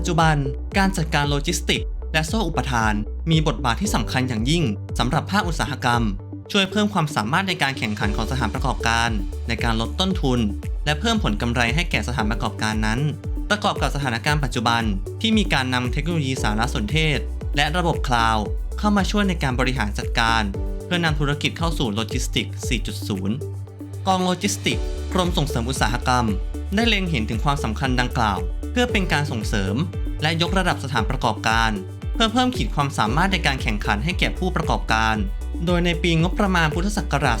จจุบัน การจัดการโลจิสติก และโซ่อุปทาน มีบทบาทที่สำคัญอย่างยิ่งสำหรับภาคอุตสาหกรรม ช่วยเพิ่มความสามารถในการแข่งขันของสถานประกอบการ ในการลดต้นทุน และเพิ่มผลกำไรให้แก่สถานประกอบการนั้น ประกอบกับสถานการณ์ปัจจุบันที่มีการนำเทคโนโลยีสารสนเทศ และระบบคลาวด์เข้ามาช่วยในการบริหารจัดการ เพื่อนำธุรกิจเข้าสู่โลจิสติก 4.0 กองโลจิสติกกรมส่งเสริมอุตสาหกรรม ได้เล็งเห็นถึงความสำคัญดังกล่าว เพื่อเป็นการส่งเสริม และยกระดับสถานประกอบการ เพื่อเพิ่มขีดความสามารถในการแข่งขันให้แก่ผู้ประกอบการ โดยในปีงบประมาณพุทธศักราช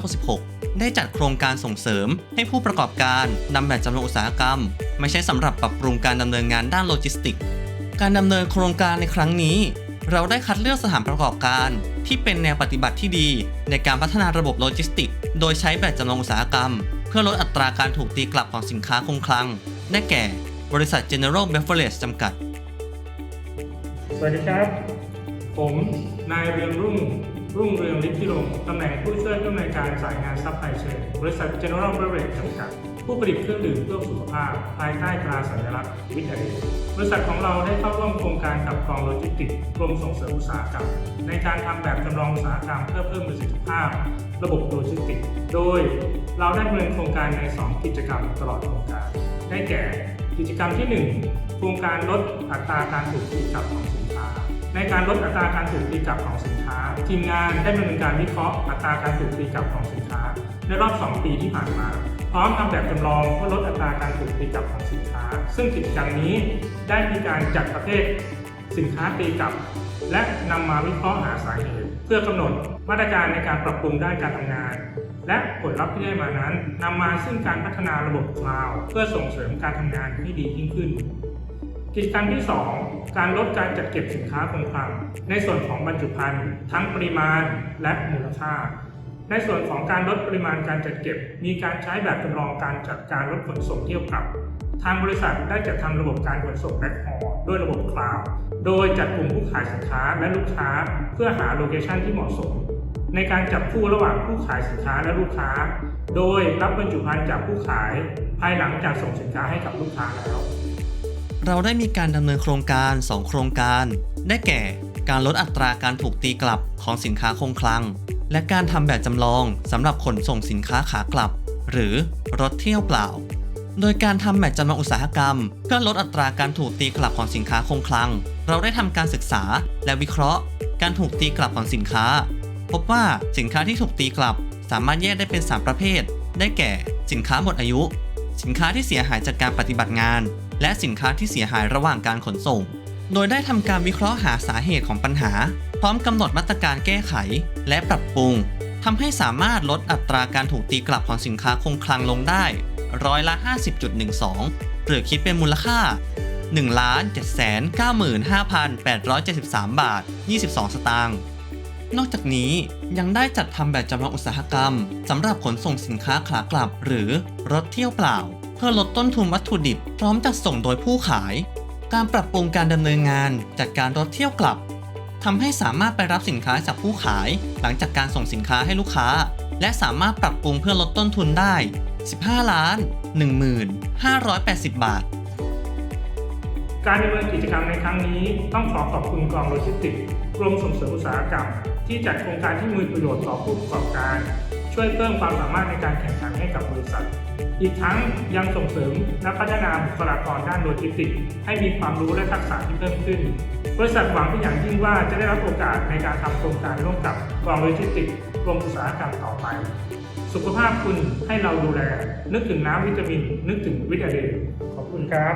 2566 ได้จัดโครงการส่งเสริม ให้ผู้ประกอบการนำแบบจำลองอุตสาหกรรมมาใช้สำหรับปรับปรุงการดำเนินงานด้านโลจิสติก การดำเนินโครงการในครั้งนี้ เราได้คัดเลือกสถานประกอบการที่เป็นแนวปฏิบัติที่ดี ในการพัฒนาระบบโลจิสติก โดยใช้แบบจำลองอุตสาหกรรม พื่อลดอัตราการถูกตีกลับของสินค้าคงคลัง ได้แก่ บริษัท General Beverage จำกัด สวัสดีครับ ผมนายเรืองรุ่ง รุ่งเรืองฤทธิรงค์ตำแหน่งผู้ช่วยผู้อำนวยการสายงานซัพพลายเชนบริษัท General Beverage จำกัด ผู้ผลิตเครื่องดื่มเพื่อสุขภาพ ภายใต้ตราสัญลักษณ์วิทยาบริษัทของเราได้เข้าร่วมโครงการกับกองโลจิสติกส์กรมส่งเสริมอุตสาหกรรม ในการทำแบบจำลองอุตสาหกรรมเพื่อเพิ่มประสิทธิภาพ ระบบโลจิสติก โดยเราได้ดำเนินโครงการใน 2 กิจกรรมตลอดโครงการ ได้แก่กิจกรรมที่ 1 โครงการลดอัตราการถูกตีกลับของสินค้า ในการลดอัตราการถูกตีกลับของสินค้า ทีมงานได้ดำเนินการวิเคราะห์อัตราการถูกตีกลับของสินค้า รอบ 2 ปีที่ผ่านมา พร้อมทำแบบจำลองเพื่อลดอัตราการถูกตีกลับของสินค้า ซึ่งกิจกรรมนี้ได้มีการจัดประเภทสินค้าตีกลับ และนำมาวิเคราะห์หาสาเหตุเพื่อกำหนดมาตรการในการปรับปรุงด้านการทำงาน และผลลัพธ์ที่ได้มานั้นนำมาซึ่งการพัฒนาระบบคลาวด์เพื่อส่งเสริมการทำงานให้ดียิ่งขึ้นกิจกรรมที่ 2 การลดการจัดเก็บสินค้าคงคลังในส่วนของบรรจุภัณฑ์ทั้งปริมาณและมูลค่า ในส่วนของการลดปริมาณการจัดเก็บ มีการใช้แบบจำลองการจัดการรถขนส่งเที่ยวกลับ ทางบริษัทได้จัดทำระบบการขนส่งแบ็คฮอลด้วยระบบคลาวด์โดยจัดกลุ่มผู้ขายสินค้าและลูกค้าเพื่อหาโลเคชันที่เหมาะสม ในการจับคู่ระหว่างผู้ขายสินค้าและลูกค้า โดยรับบรรจุภัณฑ์จากผู้ขาย ภายหลังจากส่งสินค้าให้กับลูกค้าแล้ว เราได้มีการดำเนินโครงการ 2 โครงการ ได้แก่ การลดอัตราการถูกตีกลับของสินค้าคงคลัง และการทำแบบจำลองสำหรับขนส่งสินค้าขากลับ หรือรถเที่ยวเปล่า โดยการทำแบบจำลองอุตสาหกรรม เพื่อลดอัตราการถูกตีกลับของสินค้าคงคลัง เราได้ทำการศึกษาและวิเคราะห์ การถูกตีกลับของสินค้า พบว่าสินค้าที่ถูกตีกลับ สามารถแยกได้เป็น 3 ประเภท ได้แก่ สินค้าหมดอายุ สินค้าที่เสียหายจากการปฏิบัติงาน และสินค้าที่เสียหายระหว่างการขนส่ง โดยได้ทำการวิเคราะห์หาสาเหตุของปัญหา พร้อมกำหนดมาตรการแก้ไข และปรับปรุงทำให้สามารถลดอัตราการถูกตีกลับของสินค้าคงคลังลงได้ ร้อยละ 50.12 หรือคิดเป็นมูลค่า 1,795,873 บาท 22 สตางค์นอกจากนี้ยังได้จัดทำแบบจำลองอุตสาหกรรมสำหรับขนส่งสินค้าขากลับ หรือรถเที่ยวเปล่า เพื่อลดต้นทุนวัตถุดิบ พร้อมจัดส่งโดยผู้ขาย การปรับปรุงการดำเนินงานจัดการรถเที่ยวกลับทำให้สามารถไปรับสินค้าจากผู้ขาย หลังจากการส่งสินค้าให้ลูกค้า และสามารถปรับปรุงเพื่อลดต้นทุนได้ 15 ล้าน 1580 บาท การดำเนินกิจกรรมในครั้งนี้ต้องขอขอบคุณกองโลจิสติกส์กรมส่งเสริมอุตสาหกรรม ที่จัดโครงการที่มีประโยชน์ต่อผู้ประกอบการ ช่วยเพิ่มความสามารถในการแข่งขันให้กับบริษัท อีกทั้งยังส่งเสริมและพัฒนาบุคลากรด้านโลจิสติกส์ให้มีความรู้และทักษะที่เพิ่มขึ้น บริษัทหวังเป็นอย่างยิ่งว่าจะได้รับโอกาสในการทำโครงการร่วมกับกองโลจิสติกส์กรมอุตสาหกรรมต่อไป สุขภาพคุณให้เราดูแล นึกถึงน้ำวิตามิน นึกถึงวิตาเดย์ขอบคุณครับ